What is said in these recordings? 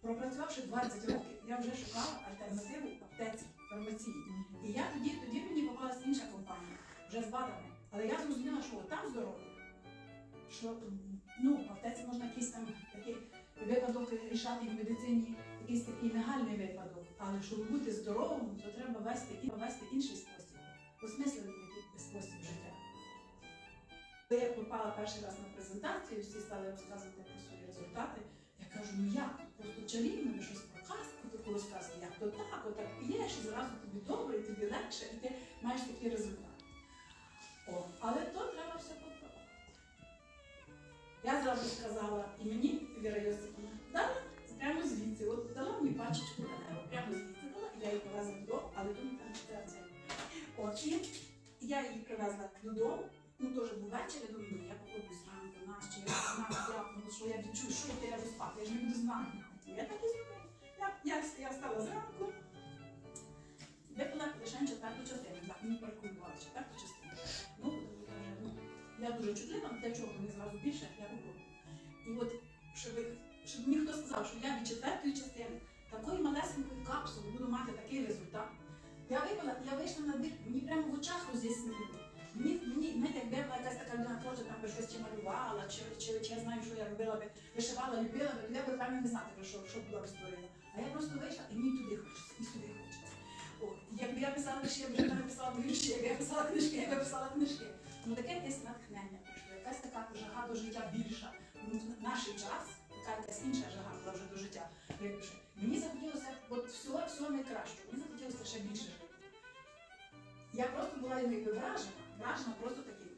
Пропрацювавши 20 років, я вже шукала альтернативу аптеці, фармації. І я тоді, тоді мені попалася інша компанія, вже з БАДами. Але я зрозуміла, що от там здоров'я, що ну, в аптеці можна якийсь там такий випадок рішати в медицині, якийсь такий нагальний випадок. Але щоб бути здоровим, то треба вести, вести інший спосіб, осмислений спосіб життя. Коли я попала перший раз на презентацію, всі стали розказувати про свої результати. Я кажу, ну як? Чарівно, щось про казку таку розказує, як то так, отак п'єш, і зразу тобі добре, і тобі легше, і ти маєш такий результат. О, але то треба все попробувати. Я зразу сказала і мені, Віра Йосипівна, дала прямо звідси, от дала мені пачечку прямо звідси дала, я її повезла додому, але тут там треба це. От, і я її привезла додому, ну теж був вечір, я думаю, я попробую зранку, на ще я знаю, що я відчую, що я треба спати, я ж не буду знати. Я так і зробила. Я, я, я встала зранку, випила лише четверту частину, так, мені порекомендували четверту частину. Ну, я вже, ну, я дуже чутлива, для чого мені зразу більше, я попробую. І от, щоб, щоб мені хто сказав, що я від четвертої частини такої малесенької капсули буду мати такий результат. Я випила, я вийшла на дик, мені прямо в очах роз'яснили. Мені, щось чи малювала, чи, чи, чи я знаю, що я робила би, вишивала, любила би, я би певно не знати, що, що була б створила. А я просто вийшла, і мені туди хочеться, і сюди хочеться. О, якби я писала вірші, я б вже написала вірші, якби я писала книжки, я б писала книжки. Ну таке якесь натхнення прийшло, якась така жага до життя більша. Ну, в наш час, така якась інша жага була вже до життя. випише. Мені захотілося от всього, всього найкращого, мені захотілося ще більше жити. Я просто була якби вражена, вражена просто таким.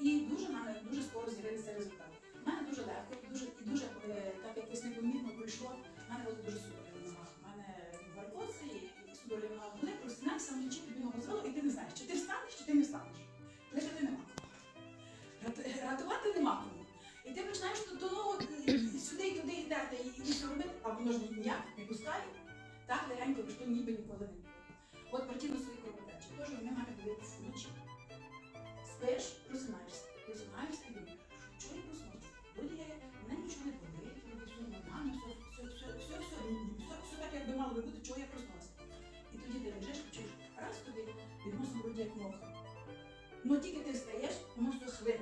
І дуже мене дуже скоро з'явилися результати. У мене дуже легко дуже, і дуже е, так якось непомітно пройшло. У мене було дуже судороги в. У мене варикози і, і судороги в ногах. Вони просинаються вночі тобі ногу звело, і ти не знаєш, чи ти встанеш, чи ти не встанеш. Лежати нема. Рат- Рятувати нема кому. І ти починаєш ту ту ногу е, сюди і туди йдете і, все робити, а воно ж ніяк не пускає. Так легенько, що ніби ніколи не Ну тільки ти встаєш, воно все хвилює.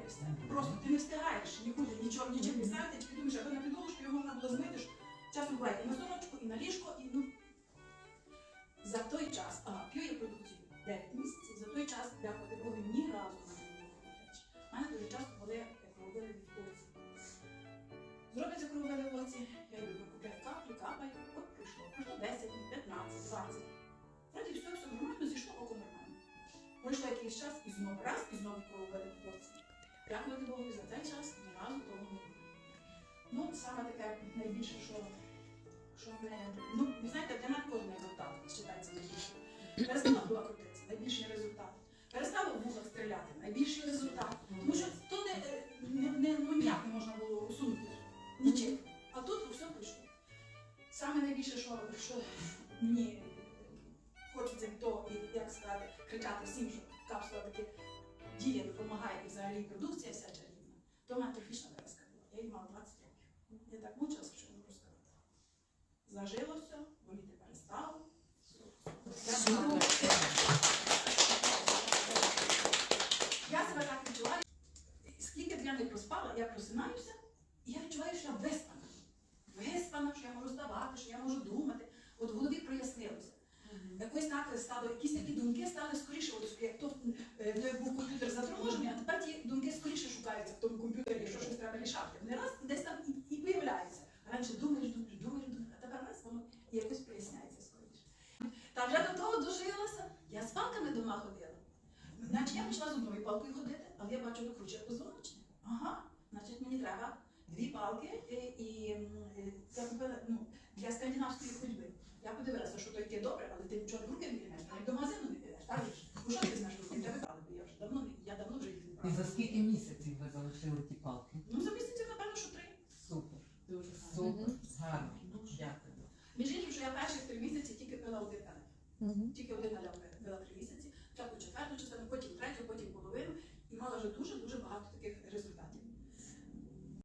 Просто ти не встигаєш нікуди нічого, нічим не ставити, тільки думаєш, аби на підлогу, його можна було змити, часом буває і на сорочку, і на ліжко, і ну. За той час, а п'ю я продукцію 9 місяців, за той час, дякувати Богу, ні разу в мене кровотечі. У мене дуже часто були крововили оці. Зробляться крововили оці, я йду купляю каплю, капаю, от прийшло. Пройшло 10, 15, 20. Вроді все, все нормально, якийсь час і знову раз, і знову крововили в оці. Дякувати Богу, за цей час ні разу того не було. Ну, саме таке найбільше, що що мене, ну, ви знаєте, для мене кожен результат вважається найбільшим. Перестала була крутитися, найбільший результат. Перестала в вухах стріляти, найбільший результат. Тому що то не, не, не, ну, ніяк не можна було усунути нічим. А тут все прийшло. Саме найбільше, що, що мені хочеться і, як сказати, кричати всім, що капсула таки діє, допомагає і взагалі продукція вся чарівна, то в мене трофічна виразка була. Я її мала 20 років. Я так мучилася, що не можу сказати. Зажило все, боліти перестало. Я себе так відчуваю. Скільки б я не проспала, я просинаюся, і я відчуваю, що я виспана. Виспана, що я можу здавати, що я можу думати. От в голові прояснилося. Якось так стало, якісь такі думки стали скоріше, от як то був комп'ютер заторможений, а тепер ті думки скоріше шукаються в тому комп'ютері, що щось треба рішати. Вони раз десь там і, і появляються. Раніше думаєш, думаєш, думаєш, думаєш, а тепер раз воно і якось проясняється скоріше. Та вже до того дожилася. Я з палками дома ходила. Значить, я почала з одною палкою ходити, але я бачу, викручує позвоночник. Ага, значить, мені треба дві палки і, і м, е, ну, для скандинавської ходьби. Я подивилася, що то йде добре, але ти нічого в руки не візьмеш, навіть до магазину не підеш, так? І за скільки місяців ви залишили ті палки? Ну, за місяців, напевно, що три. Супер. Дуже гарно. Супер. Гарно. Дякую. Між іншим, що я перші три місяці тільки пила один електр. Тільки один електр пила три місяці. Спочатку четверту частину, потім третю, потім половину. І мала вже дуже